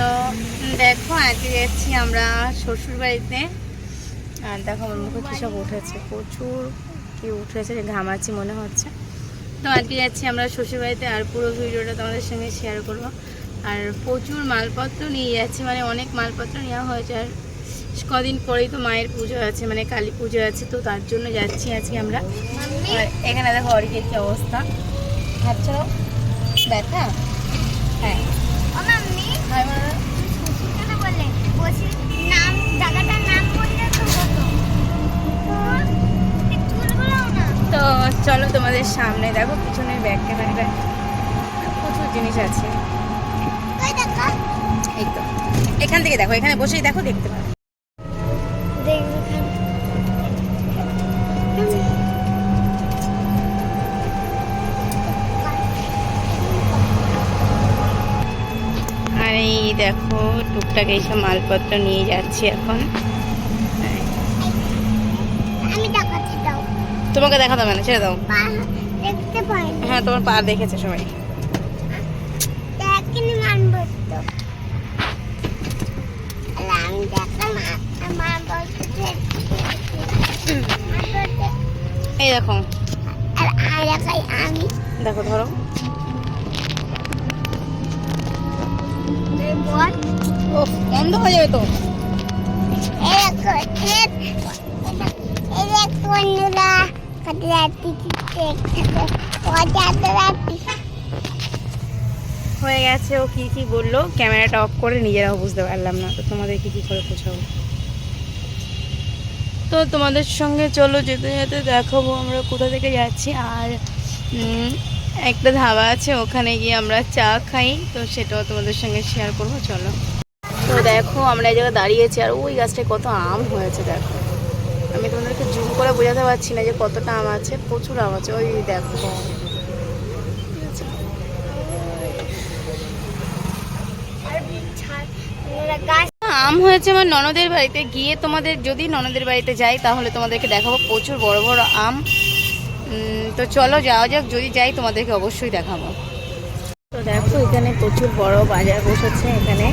তো দেখো, আজকে যাচ্ছি আমরা শ্বশুর বাড়িতে আর দেখো, আমার মুখে কী সব উঠেছে। প্রচুর কি উঠেছে ঘামাচ্ছি মনে হচ্ছে। তো আজকে যাচ্ছি আমরা শ্বশুর বাড়িতে আর পুরো ভিডিওটা তোমাদের সঙ্গে শেয়ার করব। আর প্রচুর মালপত্র নিয়ে যাচ্ছি মানে অনেক মালপত্র নেওয়া হয়েছে। আর কদিন পরেই তো মায়ের পুজো আছে মানে কালী পুজো আছে, তো তার জন্য যাচ্ছি আজকে আমরা। এখানে দেখো অরিকের কি অবস্থা? হাত ব্যথা? তো চলো তোমাদের সামনে দেখো পিছনের ব্যাগ ক্যামেরাটা প্রচুর জিনিস আছে। এই তো। এখান থেকে দেখো এখানে বসেই দেখো দেখতে আর এই দেখো টুকটাক এইসব মালপত্র নিয়ে যাচ্ছি এখন হ্যাঁ। আমি দেখাচ্ছি দাও তোমাকে দেখাতে হবে না ছেড়ে দাও। হ্যাঁ তোমার পা দেখেছে সবাই। এই দেখো। দেখো ধরো। বন্ধ হয়ে যাবে তো। এই দেখো এই এই দেখ বন্ধুরা। হয়ে গেছে, ও কি কি বলল? ক্যামেরাটা অফ করে নিজেরাও বুঝতে পারলাম না, তো তোমাদের কি কি করে বোঝাবো? তো তোমাদের সঙ্গে চলো, যেতে যেতে দেখাবো আমরা কোথা থেকে যাচ্ছি। আর একটা ধাবা আছে, ওখানে গিয়ে আমরা চা খাই, তো সেটাও তোমাদের সঙ্গে শেয়ার করব, চলো। তো দেখো, আমরা এই জায়গায় দাঁড়িয়েছি আর ওই গাছটায় কত আম হয়েছে, দেখো। আমি তোমাদেরকে জুম করে বোঝাতে পারছি না যে কতটা আম আছে, প্রচুর আম আছে, ওই দেখো। আম হয়েছে আমার ননদের বাড়িতে, গিয়ে তোমাদের, যদি ননদের বাড়িতে যাই, তাহলে তোমাদেরকে দেখাবো প্রচুর বড় বড় আম। তো চলো যাওয়া যাক, যদি যাই তোমাদেরকে অবশ্যই দেখাবো। তো দেখো, এখানে প্রচুর বড় বাজার বসেছে, এখানে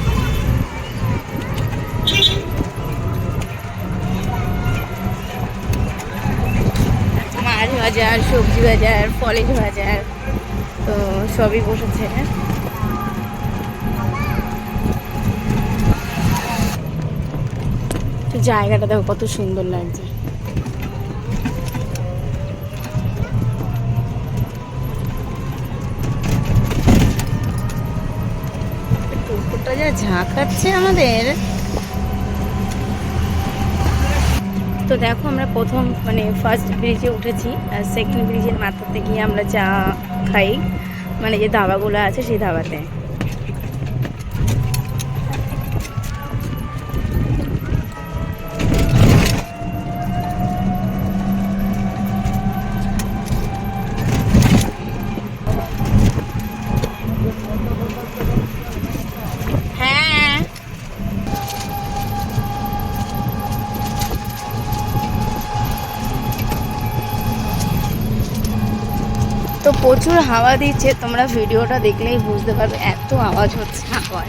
মাছ বাজার, সবজি বাজার, ফলের বাজার, তো সবই বসেছে তো জায়গাটা দেখো কত সুন্দর লাগছে। যা ঝাঁকাচ্ছে আমাদের। তো দেখো আমরা প্রথম মানে ফার্স্ট ব্রিজে উঠেছি, আর সেকেন্ড ব্রিজের মাথাতে গিয়ে আমরা চা খাই মানে যে ধাবাগুলো আছে সেই ধাবাতে। প্রচুর হাওয়া দিচ্ছে তোমরা ভিডিওটা দেখলেই বুঝতে পারবে এত আওয়াজ হচ্ছে। হাওয়ার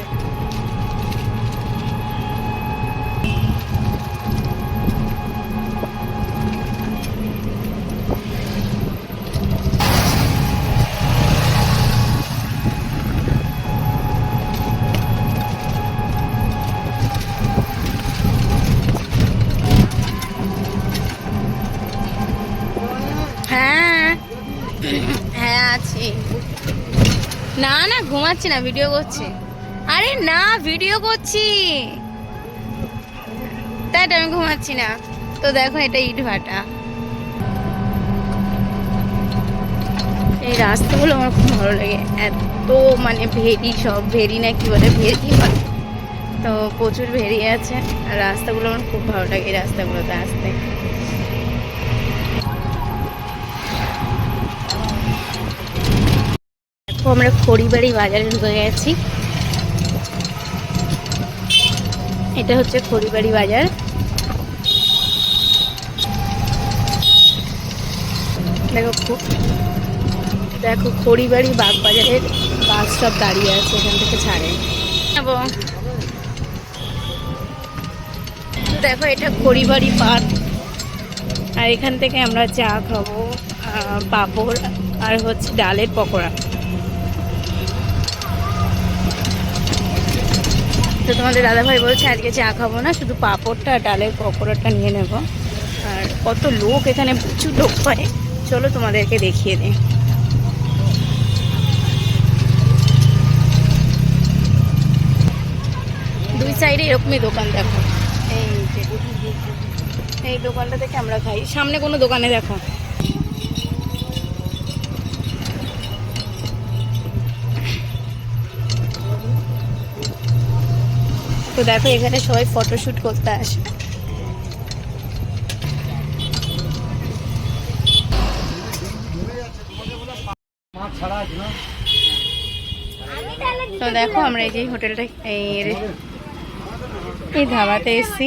ঘুমাচ্ছি না ভিডিও করছি। আরে না ভিডিও করছি। তাই আমি ঘুমাচ্ছি না। তো দেখো এটা ইট ভাটা। এই রাস্তাগুলো আমার খুব ভালো লাগে। এত মানে ভেরি সব, ভেরি না কি বলে, ভেরি হয়। তো প্রচুর ভেরি আছে, আর রাস্তাগুলো আমার খুব ভালো লাগে এই রাস্তাগুলোতে আসতে। আমরা খড়িবাড়ি বাজারে ঢুকে গেছি। এটা হচ্ছে খড়িবাড়ি বাজার। দেখো দেখো খড়িবাড়ি বাগবাজারের বাস সব দাঁড়িয়ে আছে, এখান থেকে ছাড়ে। নেব দেখো এটা খড়িবাড়ি পার্ক। আর এখান থেকে আমরা চা খাব পাঁপড়, আর হচ্ছে ডালের পকোড়া। তো তোমাদের দাদাভাই বলছে, আজকে চা খাব না, শুধু পাঁপড়টা ডালের পকোড়াটা নিয়ে নেব। আর কত লোক এখানে, প্রচুর লোক হয়। চলো তোমাদেরকে দেখিয়ে দিই। দুই সাইডে এরকমই দোকান, দেখো। এই এই দোকানটা থেকে আমরা খাই। সামনে কোনো দোকানে দেখো। তো দেখো, এখানে সবাই ফটোশুট করতে আসে। তো দেখো, আমরা এই যে হোটেলটা, এই ধাবাতে এসেছি।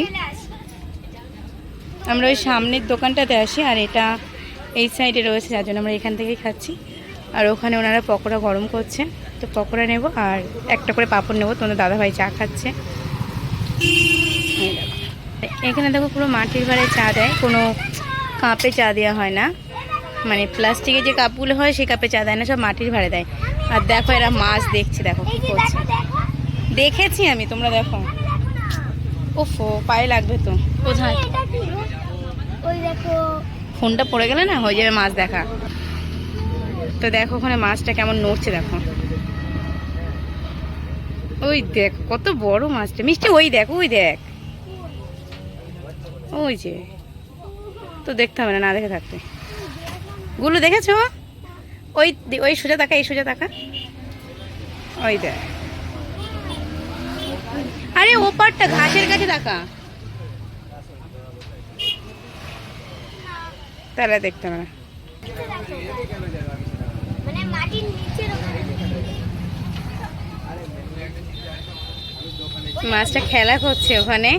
আমরা ওই সামনের দোকানটাতে আসি, আর এটা এই সাইডে রয়েছে, যার জন্য আমরা এখান থেকেই খাচ্ছি। আর ওখানে ওনারা পকোড়া গরম করছেন তো পকোড়া নেব, আর একটা করে পাপড় নেব, তোমাদের দাদাভাই চা খাচ্ছে। এখানে দেখো পুরো মাটির ভাড়ে চা দেয়। কোনো কাপে চা দেওয়া হয় না। মানে প্লাস্টিকের যে কাপগুলো হয়, সেই কাপে চা দেয় না, সব মাটির ভাড়ে দেয়। আর দেখো এরা মাছ দেখছে, দেখো কি করছে। দেখো দেখো দেখেছি আমি, তোমরা দেখো। ওফো, পায়ে লাগবে তো। কোথায়? ফোনটা পড়ে গেলে না, হয়ে যাবে মাছ দেখা। তো দেখো ওখানে মাছটা কেমন নড়ছে, দেখো। ওই দেখ, কত বড় মাছটা। মিষ্টি, ওই দেখ ওই দেখ। ওই যে। তো দেখতে হবে না না দেখে থাকতে। গুলো, দেখেছ? ওই ওই সোজা তাকা, এই সোজা তাকা। ওই দেখ। আরে, ওপারটা ঘাসের কাছে তাকা। তাহলে দেখতে হবে না। মানে মাটির নিচে মাছটা খেলা করছে ওখানে।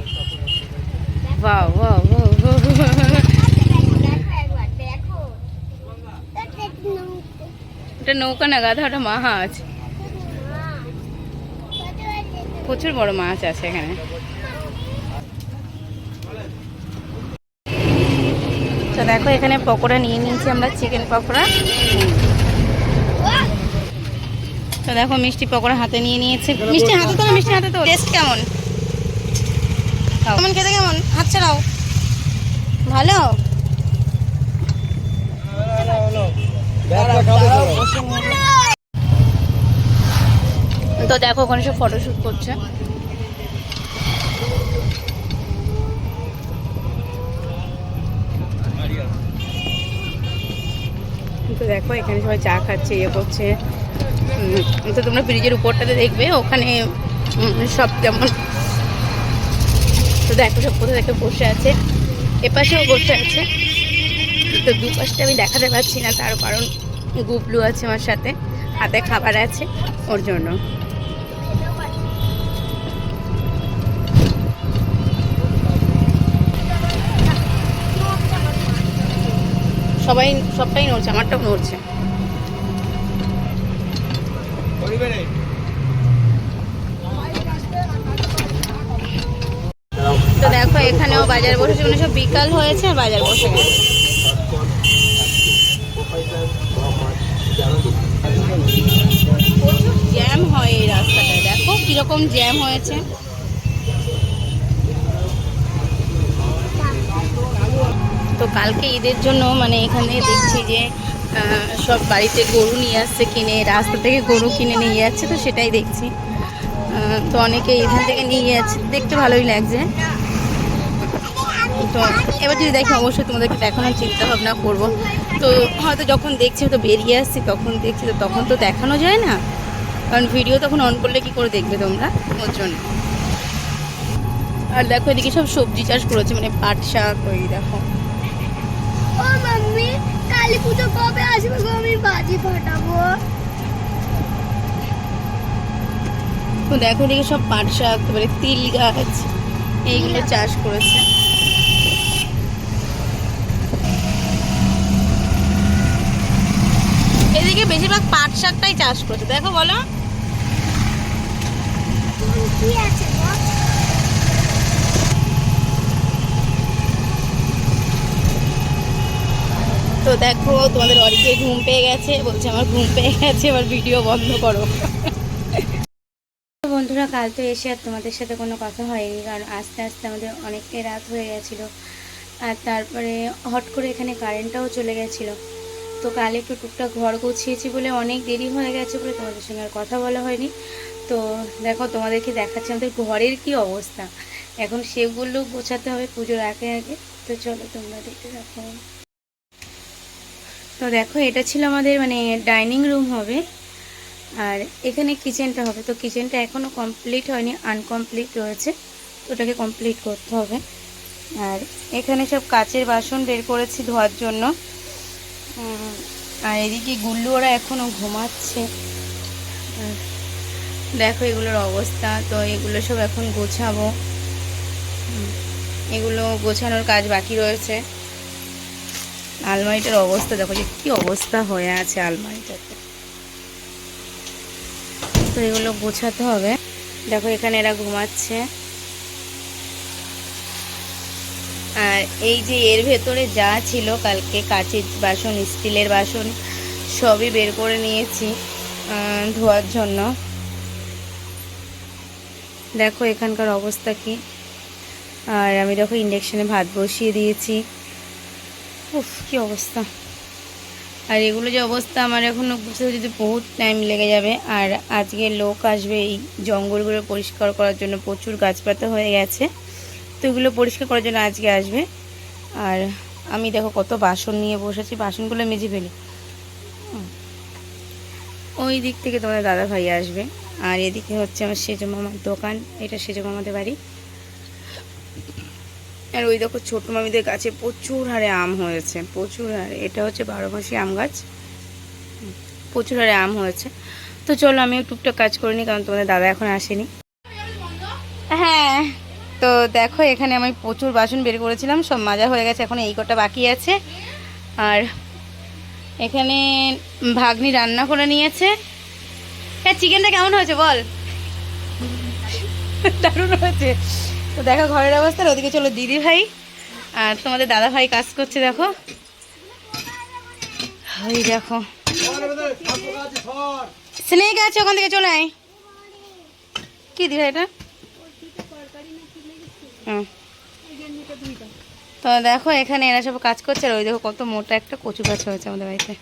ওটা নৌকা না, গাধা, ওটা মাছ। প্রচুর বড় মাছ আছে এখানে। তো দেখো, এখানে পকোড়া নিয়ে নিয়েছি আমরা, চিকেন পকোড়া। তো দেখো মিষ্টি পকোড়া হাতে নিয়ে নিয়েছে। মিষ্টি হাতে তো মিষ্টি হাতে তো? টেস্ট কেমন? কেমন খেতে কেমন? হাত ছাড়াও। ভালো? তো দেখো ওখানে সব ফটোশুট করছে। তো দেখো এখানে সবাই চা খাচ্ছে ইয়ে করছে। তো তোমরা ব্রিজের উপরটাতে দেখবে, ওখানে সব যেমন। তো দেখো সব কোথাও দেখে বসে আছে। এপাশেও বসে আছে। তো দুপাশটা আমি দেখাতে পারছি না, তার কারণ গুবলু আছে আমার সাথে, হাতে খাবার আছে ওর জন্য। সবাই, সবটাই নড়ছে, আমারটাও নড়ছে। তো দেখো, এখানেও বাজার বসেছে মানে সব বিকাল হয়েছে আর বাজার বসে গেছে। জ্যাম হয় এই রাস্তাটায়। দেখো কীরকম জ্যাম হয়েছে। তো কালকে ঈদের জন্য মানে এখানে দেখছি যে সব বাড়িতে গরু নিয়ে আসছে, কিনে, রাস্তা থেকে গরু কিনে নিয়ে যাচ্ছে, তো সেটাই দেখছি। তো অনেকে এখান থেকে নিয়ে যাচ্ছে, দেখতে ভালোই লাগছে। তো এবার যদি দেখি, অবশ্যই তোমাদেরকে দেখানোর চিন্তা ভাবনা করব। তো হয়তো যখন দেখছি, হয়তো বেরিয়ে আসছি, তখন দেখছি, তো তখন তো দেখানো যায় না। কারণ ভিডিও তখন অন করলে কি করে দেখবে তোমরা? ওর জন্য। আর দেখো, এদিকে সব সবজি চাষ করেছে মানে পাট শাক, ওই দেখো। কালী পুজো কবে আসবে গো? আমি বাজি ফাটাবো। তো দেখো এদিকে সব পাট শাক তারপরে তিল গাছ এইগুলো চাষ করেছে। এদিকে বেশিরভাগ পাট শাকটাই চাষ করেছে দেখো বলো। কি আছে দেখো, তোমাদের অরিকে ঘুম পেয়ে গেছে, বলছে আমার ঘুম পেয়ে গেছে, এবার ভিডিও বন্ধ করো। বন্ধুরা, কাল তো এসে আর তোমাদের সাথে কোনো কথা হয়নি, কারণ আস্তে আস্তে আমাদের অনেকটাই রাত হয়ে গেছিল। আর তারপরে হট করে এখানে কারেন্টটাও চলে গেছিল। তো কাল একটু টুকটাক ঘর গুছিয়েছি বলে অনেক দেরি হয়ে গেছে বলে তোমাদের সঙ্গে আর কথা বলা হয়নি। তো দেখো, তোমাদেরকে দেখাচ্ছি আমাদের ঘরের কি অবস্থা। এখন সেগুলো গোছাতে হবে পুজোর আগে আগে। তো চলো তোমরা দেখতে দেখো তো দেখো, এটা ছিল আমাদের মানে ডাইনিং রুম হবে। আর এখানে কিচেনটা হবে। তো কিচেনটা এখনও কমপ্লিট হয়নি, আনকমপ্লিট রয়েছে। তো ওটাকে কমপ্লিট করতে হবে। আর এখানে সব কাচের বাসন বের করেছি ধোয়ার জন্য। আর এদিকে গুল্লু ওরা এখনও ঘুমাচ্ছে। দেখো এগুলোর অবস্থা। তো এগুলো সব এখন গোছাবো। এগুলো গোছানোর কাজ বাকি রয়েছে। আলমারিটার অবস্থা, দেখো যে কি অবস্থা হয়ে আছে আলমারিটাতে। তো এগুলো গোছাতে হবে। দেখো এখানে এরা ঘুমাচ্ছে। আর এই যে এর ভেতরে যা ছিল, কালকে কাঁচের বাসন, স্টিলের বাসন, সবই বের করে নিয়েছি ধোয়ার জন্য। দেখো এখানকার অবস্থা কি। আর আমি দেখো ইন্ডাকশানে ভাত বসিয়ে দিয়েছি। উফ, কি অবস্থা। আর এগুলো যে অবস্থা, আমার এখনও বুঝতে যদি বহুত টাইম লেগে যাবে। আর আজকে লোক আসবে এই জঙ্গলগুলো পরিষ্কার করার জন্য, প্রচুর গাছপাতা হয়ে গেছে। তো এগুলো পরিষ্কার করার জন্য আজকে আসবে। আর আমি দেখো কত বাসন নিয়ে বসেছি বাসনগুলো মেজে ফেলি। ওই দিক থেকে তোমাদের দাদা ভাই আসবে। আর এদিকে হচ্ছে আমার সেজো মামার দোকান, এটা সেজো মামাদের বাড়ি। আর ওই দেখো ছোট মামিদের গাছে প্রচুর হারে আম হয়েছে, প্রচুর হারে। এটা হচ্ছে বারো মাসি আম গাছ। প্রচুর হারে আম হয়েছে। তো চলো আমি টুকটাক কাজ করে নিই, কারণ তোমাদের দাদা এখন আসেনি। হ্যাঁ তো দেখো এখানে আমি প্রচুর বাসন বের করেছিলাম, সব মাজা হয়ে গেছে, এখন এই কটা বাকি আছে। আর এখানে ভাগ্নি রান্না করে নিয়েছে। হ্যাঁ চিকেনটা কেমন হয়েছে বল? দারুণ হয়েছে। তো দেখো ঘরের অবস্থা, আর ওদিকে চলো দিদি ভাই আর তোমাদের দাদা ভাই কাজ করছে, দেখো। ওই দেখো। স্নেক আছে, ওখান থেকে চলে আয়। কি দিদি এটা? তো দেখো, এখানে এরা সব কাজ করছে, আর ওই দেখো কত মোটা একটা কচু গাছ হয়েছে আমাদের বাড়িতে।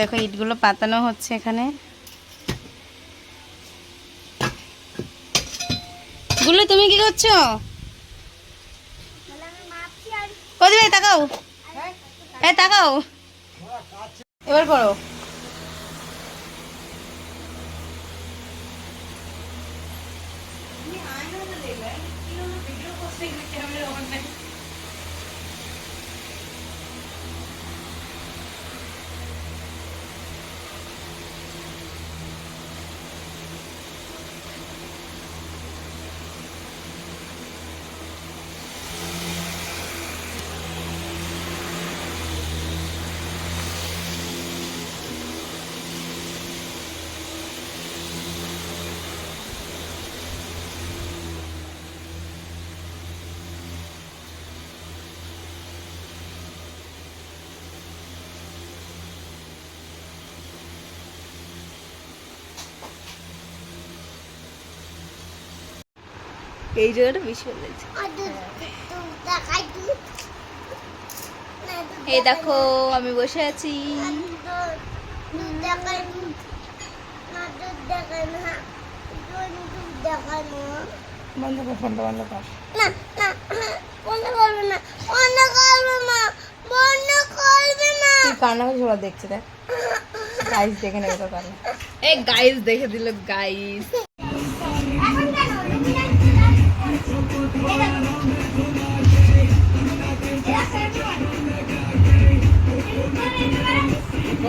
দেখো, ইটগুলো পাতানো হচ্ছে এখানে। গুলো তুমি কি করছ? ভাই তাকাও। হ্যাঁ তাকাও। এবার করো। এই জায়গাটা বেশি ভালো লাগছে। এই দেখো আমি বসে আছি। বন্ধ কর ফোনটা বন্ধ কর। না না বন্ধ করবে না বন্ধ করবে না বন্ধ করবে না। তুই কান্না করে সবার দেখছে দেখ। গাইস দেখে নেবে তো কান্না। এই গাইস দেখে দিল গাইস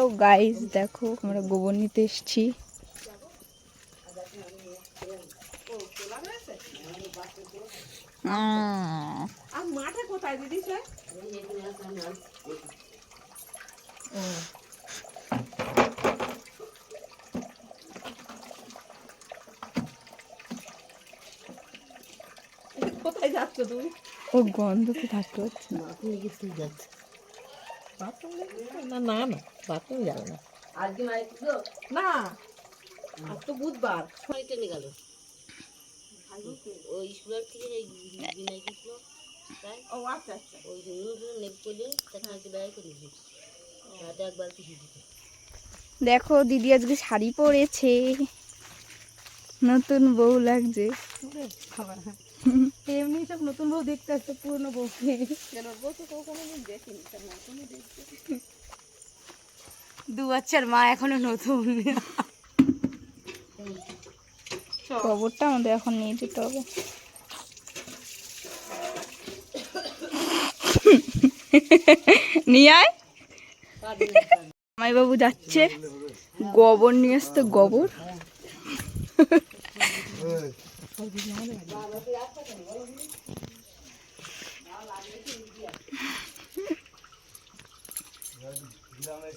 হ্যালো গাইস দেখো আমরা গোবর নিতে এসেছি। কোথায় যাচ্ছ তুমি? ও গন্ধ তো থাকতে হচ্ছে না। না না না বাথরুম যাবে না না আজ তো বুধবার ও আচ্ছা আচ্ছা দেখো দিদি আজকে শাড়ি পরেছে। নতুন বউ লাগছে। এমনি সব নতুন বউ দেখতে আসছে পুরনো বউকে। দু বাচ্চার মা এখনও নতুন। খবরটা আমাদের এখন নিয়ে যেতে হবে। নিয়ে আয়। জামাইবাবু যাচ্ছে। গোবর নিয়ে আসতে গোবর।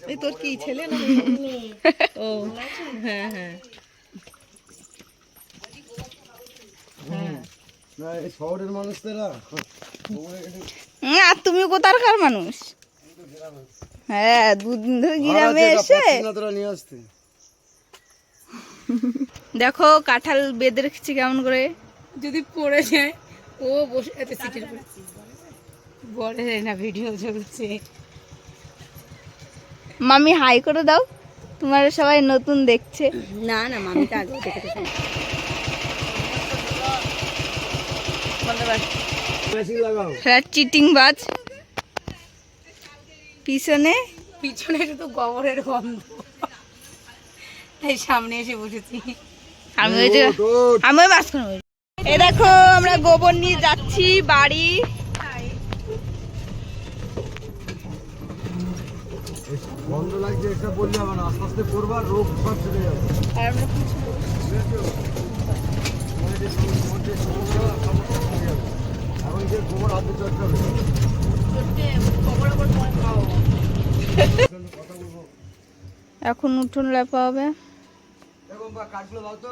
এই তোর কি ছেলে না ও হ্যাঁ হ্যাঁ। শহরের মানুষদেরা আর তুমি কোথাকার মানুষ? হ্যাঁ দুদিন ধরে গ্রামে এসে নিয়ে আসতে। দেখো কাঁঠাল বেঁধে রেখেছি কেমন করে। যদি পড়ে যায় ও বসে আছে সিটের উপরে। বলে না ভিডিও চলছে। মামি হাই করে দাও তোমার সবাই নতুন দেখছে। না না মামিটা আগে দেখে হ্যাঁ চিটিং বাজ। পিছনে? পিছনে শুধু গোবরের গন্ধ। তাই সামনে এসে বসেছি। আমি ওই যে ওঠ, ওঠ। আমি ওই মাঝখানে এ দেখো আমরা গোবর নিয়ে যাচ্ছি বাড়ি। বন্ধ লাগছে এটা বললে হবে আস্তে আস্তে করবা রোগ সব চলে যাবে। আর আমরা তোমার যে সম- তোমার যে সমস্যা সমস্যা চলে যাবে। এখন যে গোবর হাতে চর্চা হবে। এখন উঠোন লেপা হবে। কাঠগুলো দাও তো?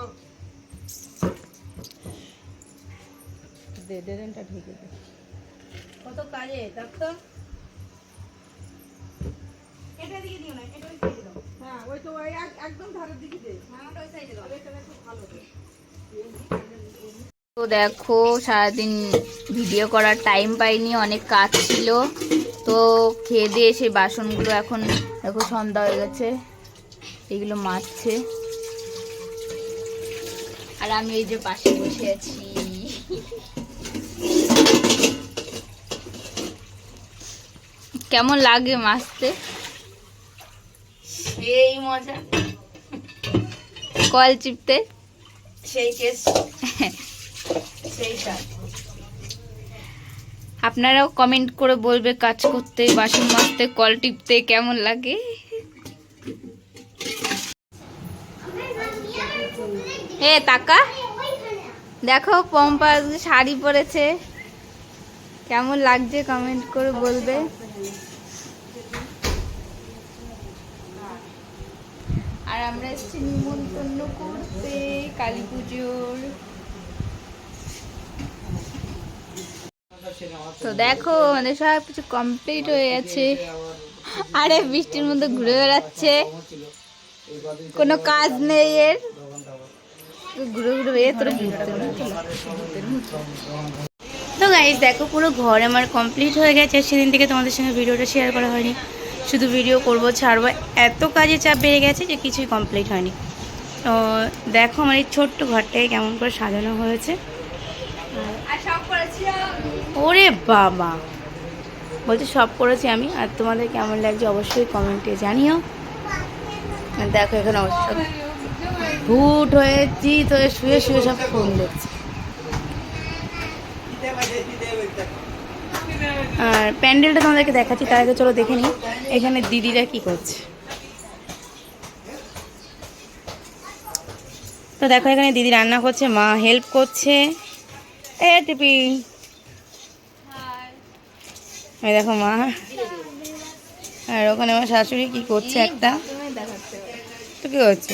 দে ড্রেনটা ঢেকে দে। কত কাজে দেখতো এটা দিকে দিও না এটা ওই সাইডে দাও। হ্যাঁ ওই তো ওই একদম ধারের দিকে দে। মামাটা ওই সাইডে দাও। তো দেখো সারাদিন ভিডিও করার টাইম পাইনি অনেক কাজ ছিল। তো খেয়ে দিয়ে সেই বাসনগুলো এখন দেখো সন্ধ্যা হয়ে গেছে এগুলো মাজছে। আর আমি এই যে পাশে বসে আছি। কেমন লাগে মাছতে? সেই মজা। কল চিপতে? সেই টেস্ট সেই আপনারাও কমেন্ট করে বলবে কাজ করতে বাসন মাজতে কল টিপতে কেমন লাগে? এ, তাকা। দেখো, পম্পা শাড়ি পরেছে। কেমন লাগছে কমেন্ট করে বলবে। আর আমরা এসেছি নিমন্ত্রণ করতে, কালী পুজোর। তো দেখো আমাদের সব কিছু কমপ্লিট হয়ে গেছে। আরে, বৃষ্টির মধ্যে ঘুরে বেড়াচ্ছে। কোনো কাজ নেই এর। তো গাইজ দেখো পুরো ঘর আমার কমপ্লিট হয়ে গেছে। সেদিন থেকে তোমাদের সঙ্গে ভিডিওটা শেয়ার করা হয়নি। শুধু ভিডিও করব, ছাড়বো। এত কাজে চাপ বেড়ে গেছে যে কিছুই কমপ্লিট হয়নি। তো দেখো আমার এই ছোট্ট ঘরটাকে কেমন করে সাজানো হয়েছে। ওরে বাবা! বলছি, সব করেছি আমি। আর তোমাদের কেমন লাগছে অবশ্যই কমেন্টে জানিও। দেখো এখানে অবশ্য ভুট হয়ে চিত হয়ে শুয়ে শুয়ে সব ফোন দেখছে। আর প্যান্ডেলটা তোমাদেরকে দেখাচ্ছি তার আগে চলো দেখে নিই এখানে দিদিরা কি করছে। তো দেখো এখানে দিদি রান্না করছে মা হেল্প করছে। এ টিপি। এই দেখো মা। আর ওখানে আমার শাশুড়ি কি করছে একটা? তো কি করছে?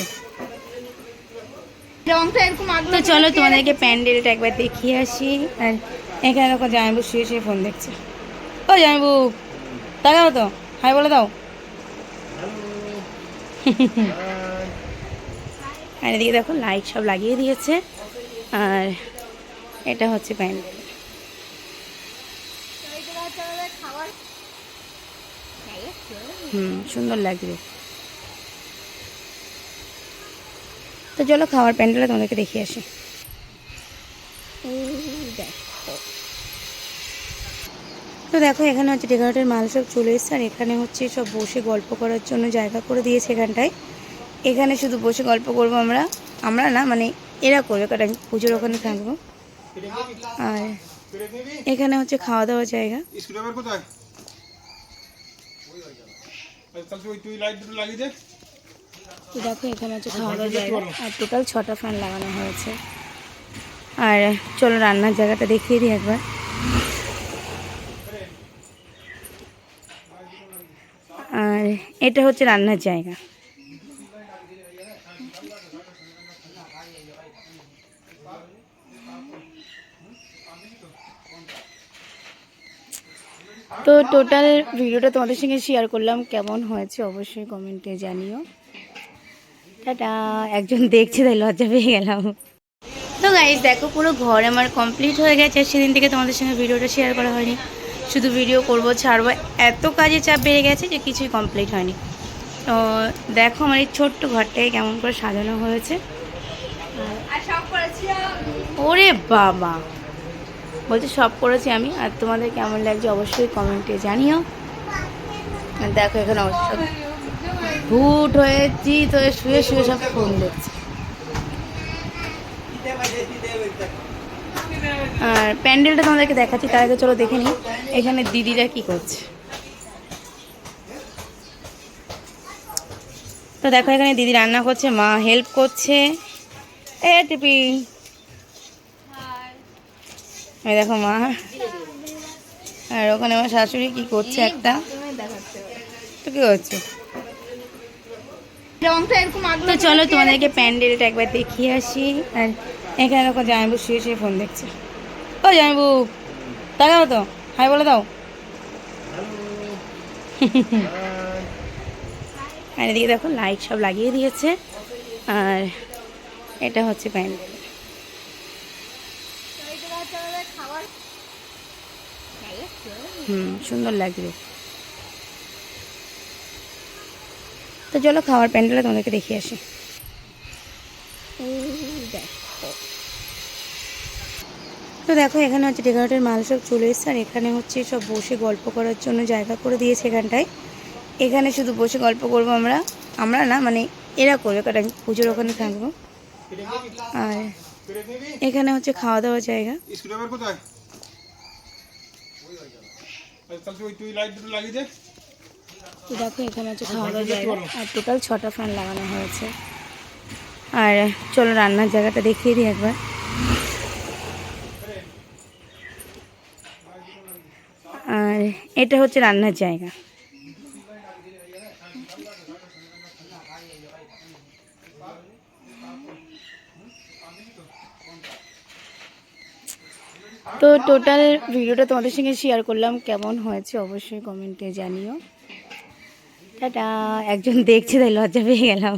তো চলো তোমাদেরকে প্যান্ডেলটা একবার দেখিয়ে আসি। আর এখানে দেখো জামাইবু শুয়ে শুয়ে ফোন দেখছে। ও জামাইবু তাকাও তো হাই বলে দাও। আর এদিকে দেখো লাইট সব লাগিয়ে দিয়েছে। আর এটা হচ্ছে প্যান্ডেল। হুম সুন্দর লাগবে তো চলো খাওয়ার প্যান্ডেলটা তোমাদেরকে দেখিয়ে আসি। তো দেখো, এখানে হচ্ছে ডেকোরেটের মাল সব চলে এসছে, আর এখানে হচ্ছে সব বসে গল্প করার জন্য জায়গা করে দিয়েছে এখানটায়। এখানে শুধু বসে গল্প করব আমরা আমরা না মানে এরা করবে, কারণ আমি পুজোর ওখানে থাকব। আর এখানে হচ্ছে খাওয়া দাওয়ার জায়গা কোথায়? তো দেখো, এখানে হচ্ছে খাওয়া দাওয়ার জায়গা। আর টোটাল ছটা ফ্যান লাগানো হয়েছে। আর চলো, রান্নার জায়গাটা দেখিয়ে দিই একবার। আর এটা হচ্ছে রান্নার জায়গা। তো টোটাল ভিডিওটা তোমাদের সঙ্গে শেয়ার করলাম। কেমন হয়েছে অবশ্যই কমেন্টে জানিও। টাটা। একজন দেখছে তাই লজ্জা পেয়ে গেলাম। তো গাইজ দেখো পুরো ঘর আমার কমপ্লিট হয়ে গেছে। সেদিন থেকে তোমাদের সঙ্গে ভিডিওটা শেয়ার করা হয়নি। শুধু ভিডিও করব ছাড়বো। এত কাজে চাপ বেড়ে গেছে যে কিছুই কমপ্লিট হয়নি। তো দেখো আমার এই ছোট্ট ঘরটাকে কেমন করে সাজানো হয়েছে। ওরে বাবা। বলছি সব করেছি আমি। আর তোমাদের কেমন লাগছে অবশ্যই কমেন্টে জানিও। আর দেখো এখানে অবশ্য ভুট হয়ে চিত হয়ে শুয়ে শুয়ে সব ফোন দেখছে। আর প্যান্ডেলটা তোমাদেরকে দেখাচ্ছি, তার আগে চলো দেখে নিই, এখানে দিদিরা কি করছে। তো দেখো এখানে দিদি রান্না করছে, মা হেল্প করছে। এ টিপি। দেখো মা। আর ওখানে আমার শাশুড়ি কি করছে একটা? তো কি করছে? তো চলো তোমাদেরকে প্যান্ডেলটা একবার দেখিয়ে আসি। আর এখানে দেখো জামাইবু শুয়ে শুয়ে ফোন দেখছে। ও জামাইবু তাকাও তো। হাই বলে দাও। আর এদিকে দেখো লাইট সব লাগিয়ে দিয়েছে। আর এটা হচ্ছে প্যান্ডেল। হুম সুন্দর লাগবে চলো খাওয়ার প্যান্ডেলটা তোমাদেরকে দেখিয়ে আসি। তো দেখো, এখানে হচ্ছে ডেকোরেটের মাল সব চলে এসছে, আর এখানে হচ্ছে সব বসে গল্প করার জন্য জায়গা করে দিয়েছে এখানটায়। এখানে শুধু বসে গল্প করব আমরা আমরা না মানে এরা করবে, কারণ আমি পুজোর ওখানে থাকব। আর এখানে হচ্ছে খাওয়া দাওয়ার জায়গা কোথায়? তো দেখো এখানে হচ্ছে খাওয়া দাওয়ার জায়গা আর টোটাল ছটা ফ্যান লাগানো হয়েছে। আর চলো রান্নার জায়গাটা দেখিয়ে দিই একবার। আর এটা হচ্ছে রান্নার জায়গা। তো টোটাল ভিডিওটা তোমাদের সঙ্গে শেয়ার করলাম। কেমন হয়েছে অবশ্যই কমেন্টে জানিও। টাটা। একজন দেখছে তাই লজ্জা পেয়ে গেলাম।